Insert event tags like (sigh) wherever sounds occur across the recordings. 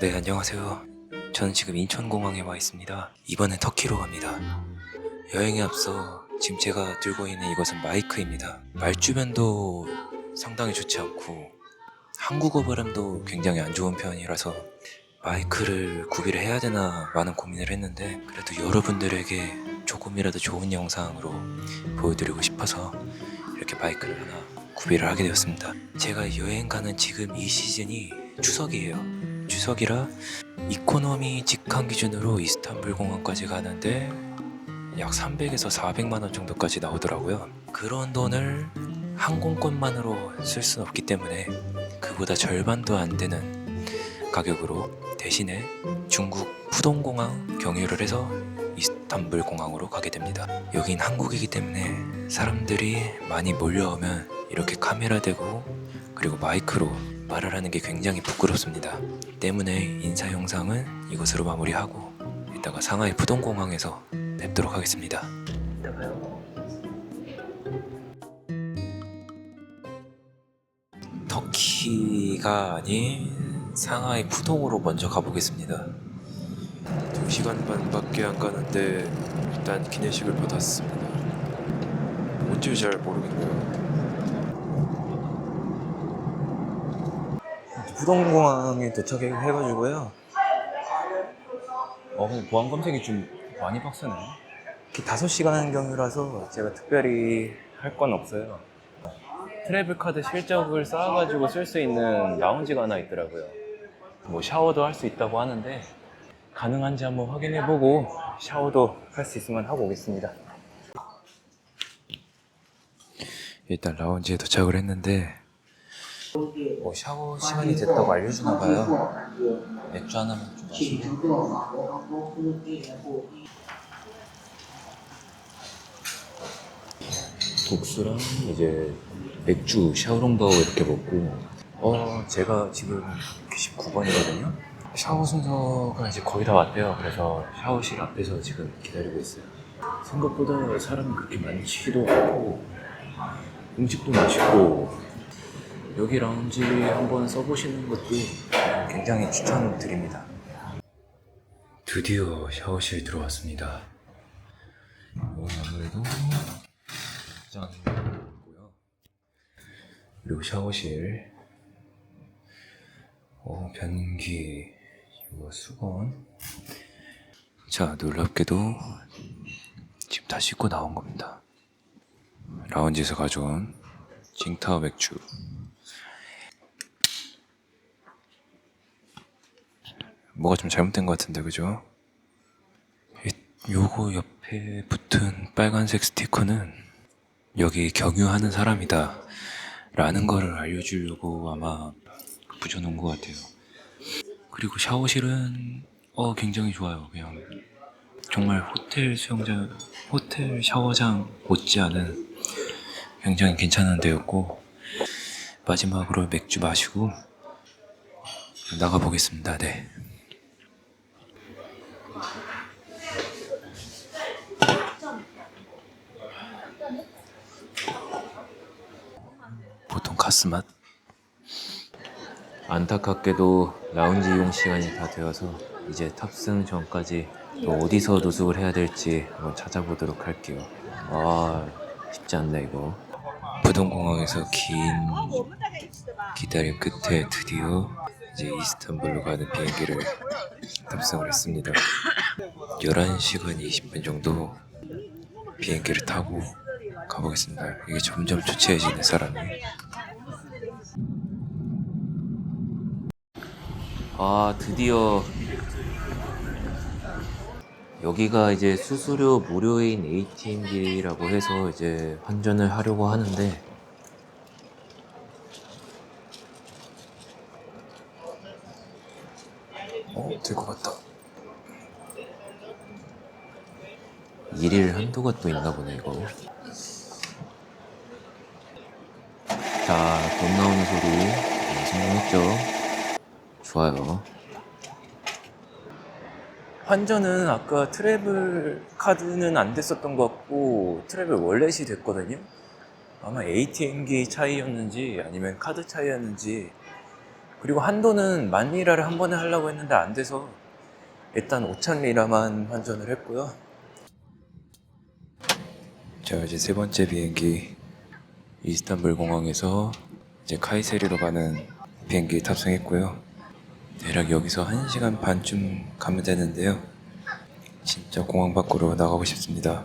네, 안녕하세요. 저는 지금 인천공항에 와 있습니다. 이번엔 터키로 갑니다. 여행에 앞서 지금 제가 들고 있는 이것은 마이크입니다. 말 주변도 상당히 좋지 않고 한국어 발음도 굉장히 안 좋은 편이라서 마이크를 구비를 해야 되나 많은 고민을 했는데 그래도 여러분들에게 조금이라도 좋은 영상으로 보여드리고 싶어서 이렇게 마이크를 하나 구비를 하게 되었습니다. 제가 여행 가는 지금 이 시즌이 추석이에요. 추석이라 이코노미 직항 기준으로 이스탄불 공항까지 가는데 약 300에서 400만 원 정도까지 나오더라고요. 그런 돈을 항공권만으로 쓸 수는 없기 때문에 그보다 절반도 안 되는 가격으로 대신에 중국 푸동공항 경유를 해서 이스탄불 공항으로 가게 됩니다. 여긴 한국이기 때문에 사람들이 많이 몰려오면 이렇게 카메라 대고 그리고 마이크로 말을 하는 게 굉장히 부끄럽습니다. 때문에 인사 영상은 이것으로 마무리하고 이따가 상하이 푸동공항에서 뵙도록 하겠습니다. 터키가 아닌 상하이 푸동으로 먼저 가보겠습니다. 2시간 반밖에 안 가는데 일단 기내식을 받았습니다. 뭔지 잘 모르겠네요. 부동공항에 도착해가지고요. 어, 보안 검색이 좀 많이 빡세네. 이렇게 5시간 경유라서 제가 특별히 할 건 없어요. 트래블 카드 실적을 쌓아가지고 쓸 수 있는 라운지가 하나 있더라고요. 뭐 샤워도 할 수 있다고 하는데 가능한지 한번 확인해보고 샤워도 할 수 있으면 하고 오겠습니다. 일단 라운지에 도착을 했는데 뭐 샤워 시간이 됐다고 알려주나 봐요. 맥주 하나만 좀 마시고 국수랑 이제 맥주 샤오롱바오 이렇게 먹고 어 제가 지금 19번이거든요. 샤워 순서가 이제 거의 다 왔대요. 그래서 샤워실 앞에서 지금 기다리고 있어요. 생각보다 사람이 그렇게 많지도 않고 음식도 맛있고 여기 라운지 한번 써보시는 것도 굉장히 추천드립니다. 드디어 샤워실 들어왔습니다. 아무래도 짠고요. 그리고 샤워실, 어, 변기, 이거 수건. 자, 놀랍게도 지금 다 씻고 나온 겁니다. 라운지에서 가져온 징타오 맥주. 뭐가 좀 잘못된 것 같은데, 그죠? 이- 요거 옆에 붙은 빨간색 스티커는 여기 경유하는 사람이다. 라는 거를 알려주려고 아마 붙여놓은 것 같아요. 그리고 샤워실은, 어, 굉장히 좋아요. 그냥 정말 호텔 수영장, 호텔 샤워장 못지않은 굉장히 괜찮은 데였고, 마지막으로 맥주 마시고 나가 보겠습니다. 네. 보통 가스 맛? 안타깝게도 라운지 이용 시간이 다 되어서 이제 탑승 전까지 또 어디서 노숙을 해야 될지 한번 찾아보도록 할게요. 아 쉽지 않네 이거. 부동공항에서 긴 기다림 끝에 드디어 이제 이스탄불로 가는 비행기를 탑승을 했습니다. 11시간 20분 정도 비행기를 타고 가보겠습니다. 이게 점점 초췌해지는 사람이. 아 드디어 여기가 이제 수수료 무료인 ATM기라고 해서 이제 환전을 하려고 하는데 어, 될 것 같다. 일일 한도가 또 있나 보네, 이거. 자, 돈 나오는 소리. 네, 성공했죠? 좋아요. 환전은 아까 트래블 카드는 안 됐었던 것 같고, 트래블 월렛이 됐거든요? 아마 ATM기 차이였는지 아니면 카드 차이였는지 그리고 한도는 만 리라를 한 번에 하려고 했는데 안 돼서 일단 5천 리라만 환전을 했고요. 자 이제 세 번째 비행기 이스탄불 공항에서 이제 카이세리로 가는 비행기에 탑승했고요. 대략 여기서 1시간 반쯤 가면 되는데요. 진짜 공항 밖으로 나가고 싶습니다.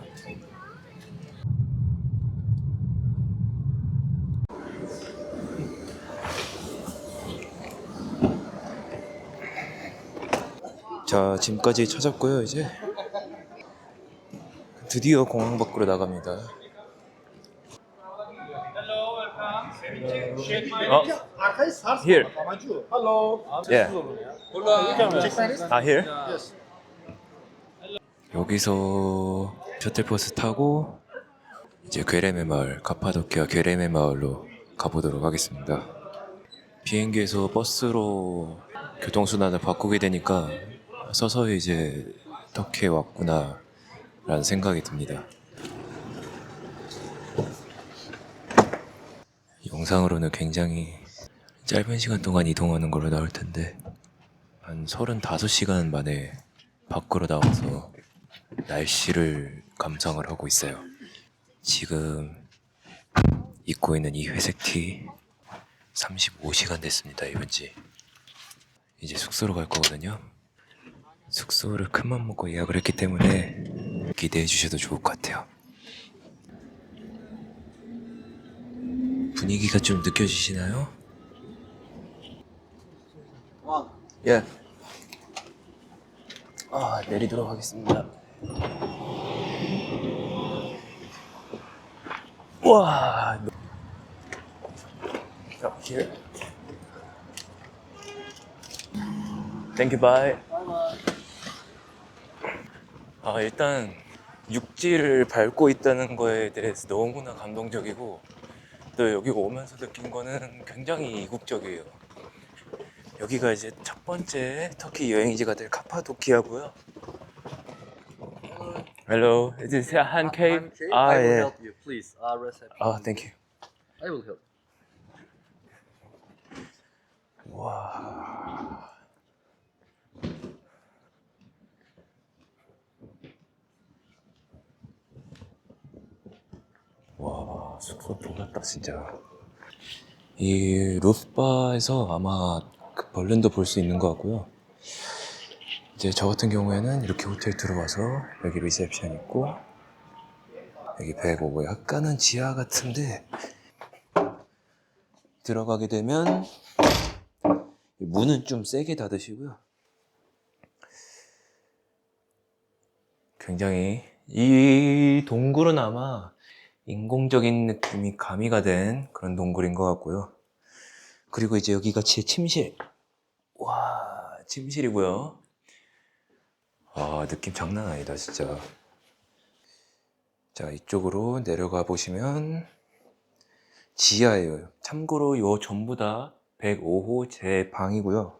자, 짐까지 찾았고요, 이제. 드디어 공항 밖으로 나갑니다. 어, here. Hello. Yeah. 아, here? 여기서 셔틀버스 타고 이제 괴레메 마을, 카파도키아 괴레메 마을로 가보도록 하겠습니다. 비행기에서 버스로 교통수단을 바꾸게 되니까 서서히 이제 터키에 왔구나 라는 생각이 듭니다. 영상으로는 굉장히 짧은 시간 동안 이동하는 걸로 나올 텐데 한 35시간 만에 밖으로 나와서 날씨를 감상을 하고 있어요. 지금 입고 있는 이 회색 티 35시간 됐습니다, 입은지. 이제 숙소로 갈 거거든요. 숙소를 큰맘 먹고 예약을 했기 때문에 기대해 주셔도 좋을 것 같아요. 분위기가 좀 느껴지시나요? 예. 아, 내리도록 하겠습니다. 와. Thank you, bye. 아, 일단 육지를 밟고 있다는 거에 대해서 너무나 감동적이고 또 여기 오면서 느낀 거는 굉장히 이국적이에요. 여기가 이제 첫 번째 터키 여행지가 될 카파도키아고요. Hello, is this Han Cave? 아, I will 예. help you, please. Uh, reception. 아, thank you. I will help. 와. 와, 숙소 좋았다, 진짜. 이 루프바에서 아마 그 벌렌도 볼 수 있는 것 같고요. 이제 저 같은 경우에는 이렇게 호텔 들어와서 여기 리셉션 있고 여기 105고 약간은 지하 같은데 들어가게 되면 문은 좀 세게 닫으시고요. 굉장히 이 동굴은 아마 인공적인 느낌이 가미가 된 그런 동굴인 것 같고요. 그리고 이제 여기가 제 침실. 와, 침실이고요. 아, 느낌 장난 아니다, 진짜. 자, 이쪽으로 내려가 보시면 지하예요. 참고로 요 전부 다 105호 제 방이고요.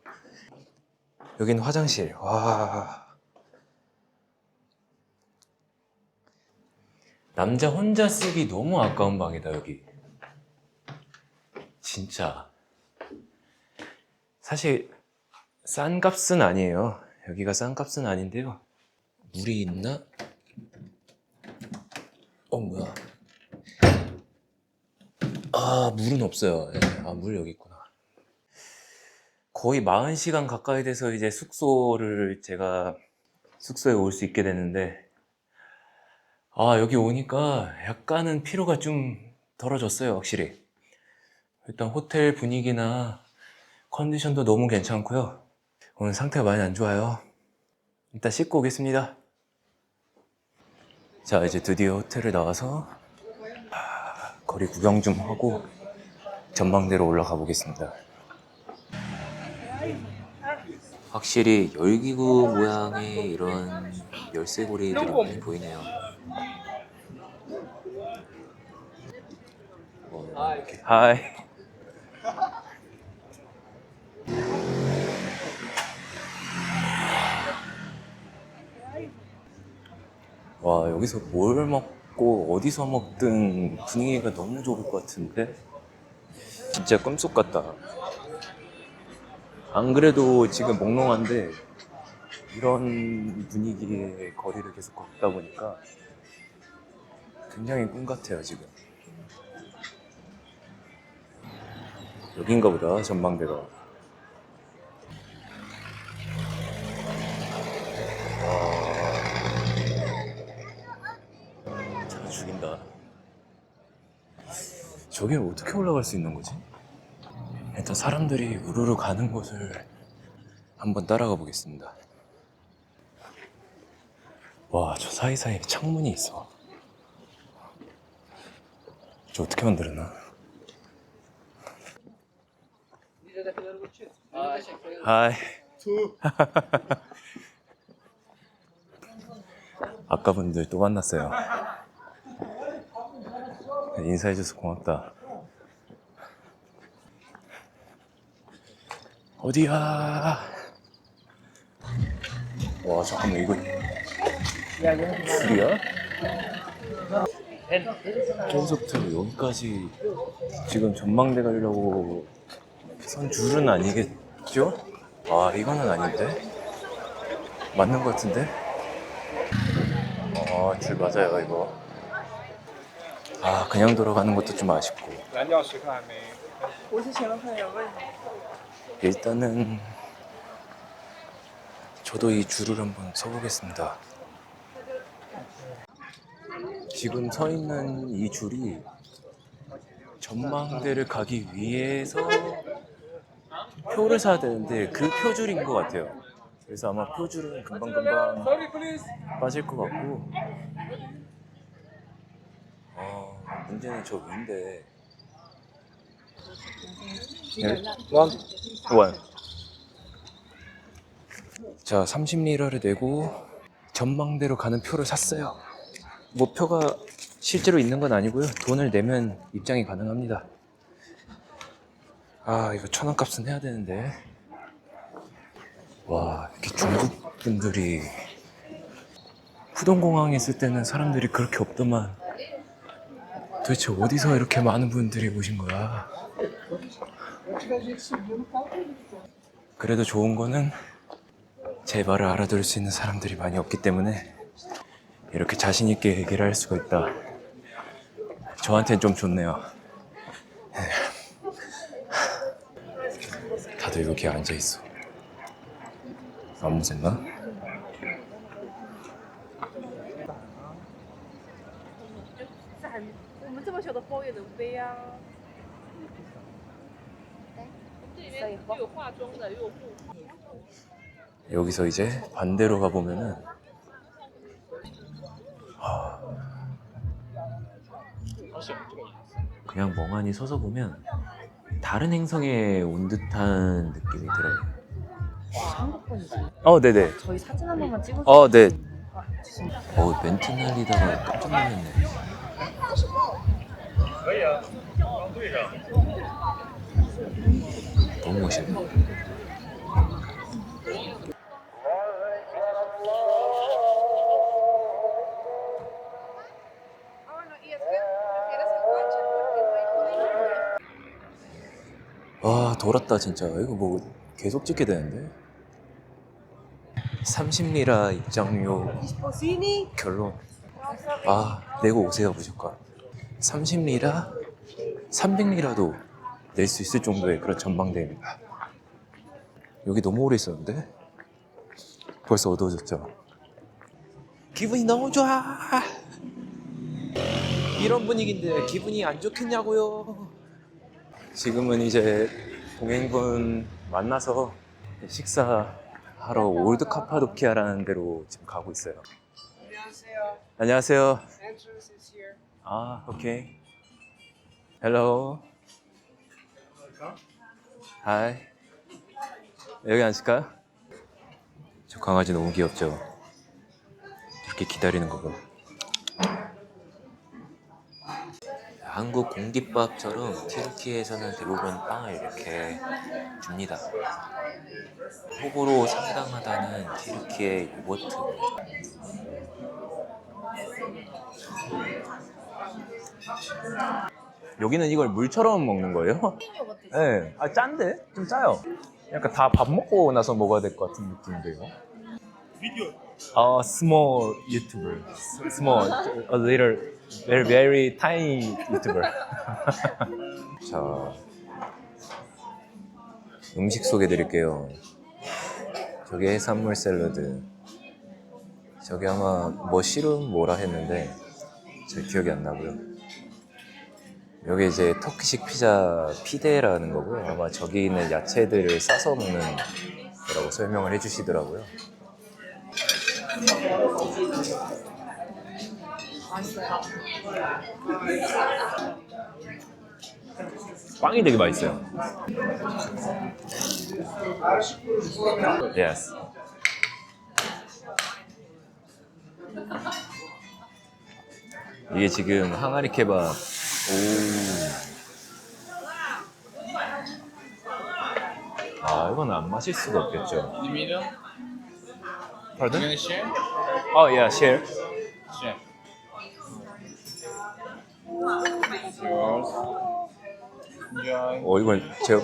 여기는 화장실. 와. 남자 혼자 쓰기 너무 아까운 방이다, 여기. 진짜. 사실 싼 값은 아니에요. 여기가 싼 값은 아닌데요. 물이 있나? 어, 뭐야. 아, 물은 없어요. 예, 아, 물 여기 있구나. 거의 40시간 가까이 돼서 이제 숙소를 제가 숙소에 올 수 있게 됐는데, 아, 여기 오니까 약간은 피로가 좀 덜어졌어요, 확실히. 일단 호텔 분위기나 컨디션도 너무 괜찮고요. 오늘 상태가 많이 안 좋아요. 일단 씻고 오겠습니다. 자, 이제 드디어 호텔을 나와서 아, 거리 구경 좀 하고 전망대로 올라가 보겠습니다. 확실히 열기구 모양의 이런 열쇠고리들이 많이 보이네요. 하이. (laughs) 와 여기서 뭘 먹고 어디서 먹든 분위기가 너무 좋을 것 같은데 진짜 꿈속 같다. 안 그래도 지금 몽롱한데 이런 분위기의 거리를 계속 걷다 보니까 굉장히 꿈 같아요 지금. 여긴가 보다 전망대가. 와, 차 죽인다. 저기를 어떻게 올라갈 수 있는 거지? 일단 사람들이 우르르 가는 곳을 한번 따라가 보겠습니다. 와, 저 사이사이에 창문이 있어. 저 어떻게 만들었나? 하이. (laughs) 아까 분들 또 만났어요. 인사해줘서 고맙다. 어디야? 와 잠깐만 이거 줄이야? 계속부터 여기까지 지금 전망대 가려고 선 줄은 아니겠죠? 아 이거는 아닌데? 맞는 것 같은데? 아줄 맞아요 이거. 아 그냥 돌아가는 것도 좀 아쉽고. 일단은 저도 이 줄을 한번 서보겠습니다. 지금 서 있는 이 줄이 전망대를 가기 위해서 표를 사야 되는데 그 표줄인 것 같아요. 그래서 아마 표줄은 금방금방 빠질 것 같고 어, 문제는 저 위인데 원. 원. 자, 30리라를 내고 전망대로 가는 표를 샀어요. 뭐 표가 실제로 있는 건 아니고요. 돈을 내면 입장이 가능합니다. 아, 이거 천원 값은 해야 되는데. 와, 이렇게 중국 분들이 푸동공항에 있을 때는 사람들이 그렇게 없더만 도대체 어디서 이렇게 많은 분들이 오신 거야? 그래도 좋은 거는 제 말을 알아들을 수 있는 사람들이 많이 없기 때문에 이렇게 자신있게 얘기를 할 수가 있다. 저한테는 좀 좋네요. 네. 다들 이렇게 앉아있어. 안 무섭나? 여기서 이제 반대로 가보면은 그냥 멍하니 서서 보면 다른 행성에 온 듯한 느낌이 들어요. 한국분이지. 어, 네네. 저희 사진 한 번만 찍어주세요. 어, 네. 아, 죄송합니다. 어, 멘트 날리다가 깜짝 놀랐네. 너무 멋있네. 돌았다, 진짜. 이거 뭐 계속 찍게 되는데? 30리라 입장료 결론. 아, 내고 오세요, 무조건. 30리라, 300리라도 낼 수 있을 정도의 그런 전망대입니다. 여기 너무 오래 있었는데? 벌써 어두워졌죠? 기분이 너무 좋아! 이런 분위기인데 기분이 안 좋겠냐고요? 지금은 이제 동행분 만나서 식사하러 올드 카파도키아라는 데로 지금 가고 있어요. 안녕하세요. 안녕하세요. Entrance is here. 아, 오케이. 헬로. 하이. 여기 앉을까요? 저 강아지 너무 귀엽죠? 이렇게 기다리는 거 봐. 한국 공깃밥처럼 튀르키예에서는 대부분 빵을 이렇게 줍니다. 호불호 상당하다는 튀르키예 요거트. 여기는 이걸 물처럼 먹는 거예요? 네. 아, 짠데? 좀 짜요. 약간 다 밥 먹고 나서 먹어야 될 것 같은 느낌인데요. 아, small YouTuber. Small, a little, very, very tiny YouTuber. (laughs) 자, 음식 소개해 드릴게요. 저게 해산물 샐러드. 저게 아마 뭐 씨름 뭐라 했는데 잘 기억이 안 나고요. 여기 이제 터키식 피자 피데라는 거고요. 아마 저기 있는 야채들을 싸서 먹는 거라고 설명을 해주시더라고요. 빵이 되게 맛있어요. Yes. 이게 지금 항아리 케밥. 오. 아, 이건 안 마실 수가 없겠죠. Medium? Pardon? You gonna share? Oh, yeah. Share. 어, 이건 제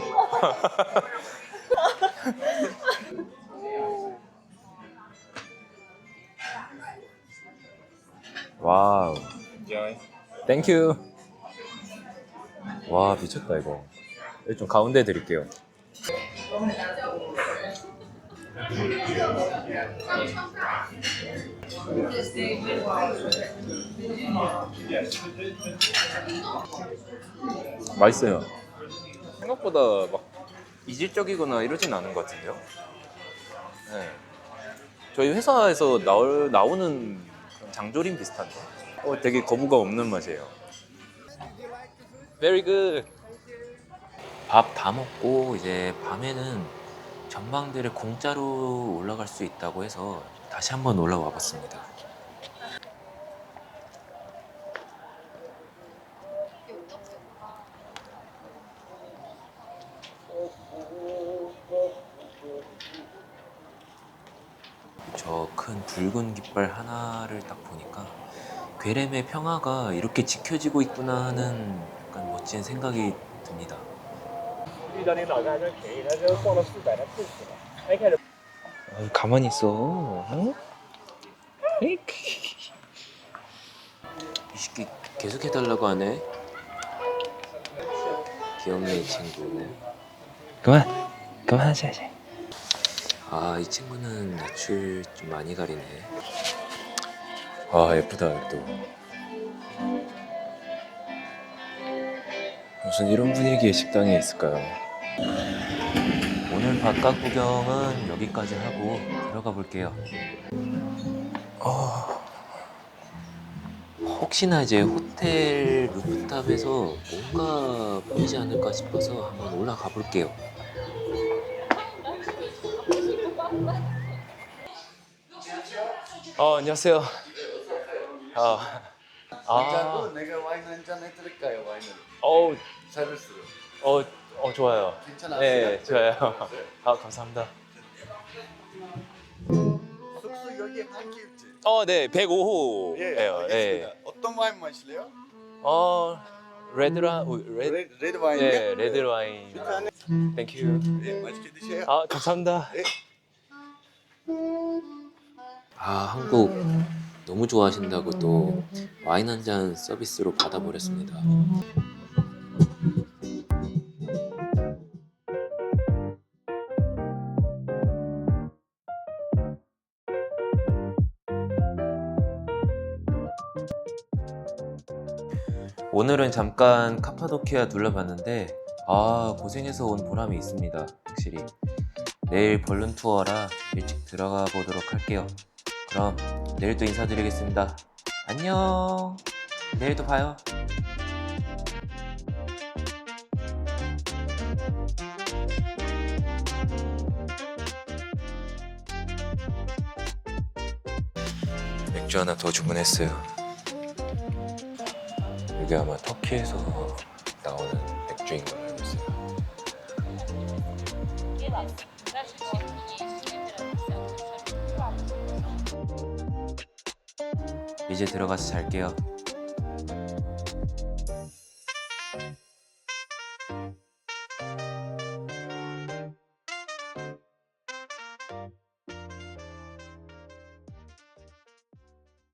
와우. 땡큐. 와, 미쳤다, 이거. 좀 가운데 드릴게요. 맛있어요. 생각보다 막 이질적이거나 이러진 않은 것 같은데요? 네. 저희 회사에서 나올, 나오는 장조림 비슷한데? 어, 되게 거부감 없는 맛이에요. Very good. 밥 다 먹고 이제 밤에는 전망대를 공짜로 올라갈 수 있다고 해서 다시 한번 올라와 봤습니다. 저 큰 붉은 깃발 하나를 딱 보니까 괴렘의 평화가 이렇게 지켜지고 있구나 하는 약간 멋진 생각이 듭니다. 아, 가만히 있어. 어? 에이, 이 새끼 계속 해달라고 하네. 귀엽네 이 친구. 그만, 그만하자 이제. 아, 이 친구는 낯을 좀 많이 가리네. 아, 예쁘다 또. 무슨 이런 분위기의 식당이 있을까요? 오늘 바깥 구경은 여기까지 하고 들어가 볼게요. 어, 혹시나 이제 호텔 루프탑에서 뭔가 보이지 않을까 싶어서 한번 올라가 볼게요. 어, 안녕하세요. 아, 아, 내가 와인 한 잔 해드릴까요? 와인을 어, 서비스로. 어, 어, 좋아요. 괜찮아요? 네, 좋아요. 아, 감사합니다. 숙소 여기 한끼입지. 어, 네, 105호예요. 예, 알겠습니다. 예. 어떤 와인 마실래요? 어, 레드라, 레드, 레드, 레드 와인. 네, 레드 와인. 땡큐. 예, 맛있게 드세요. 아, 감사합니다. 아, 한국 너무 좋아하신다고 또 와인 한 잔 서비스로 받아버렸습니다. 오늘은 잠깐 카파도키아 둘러봤는데 아 고생해서 온 보람이 있습니다 확실히 내일 벌룬 투어라 일찍 들어가 보도록 할게요 그럼 내일 또 인사드리겠습니다. 안녕. 내일 또 봐요. 맥주 하나 더 주문했어요. 이게 아마 터키에서 나오는 맥주인 걸 이제 들어가서 잘게요.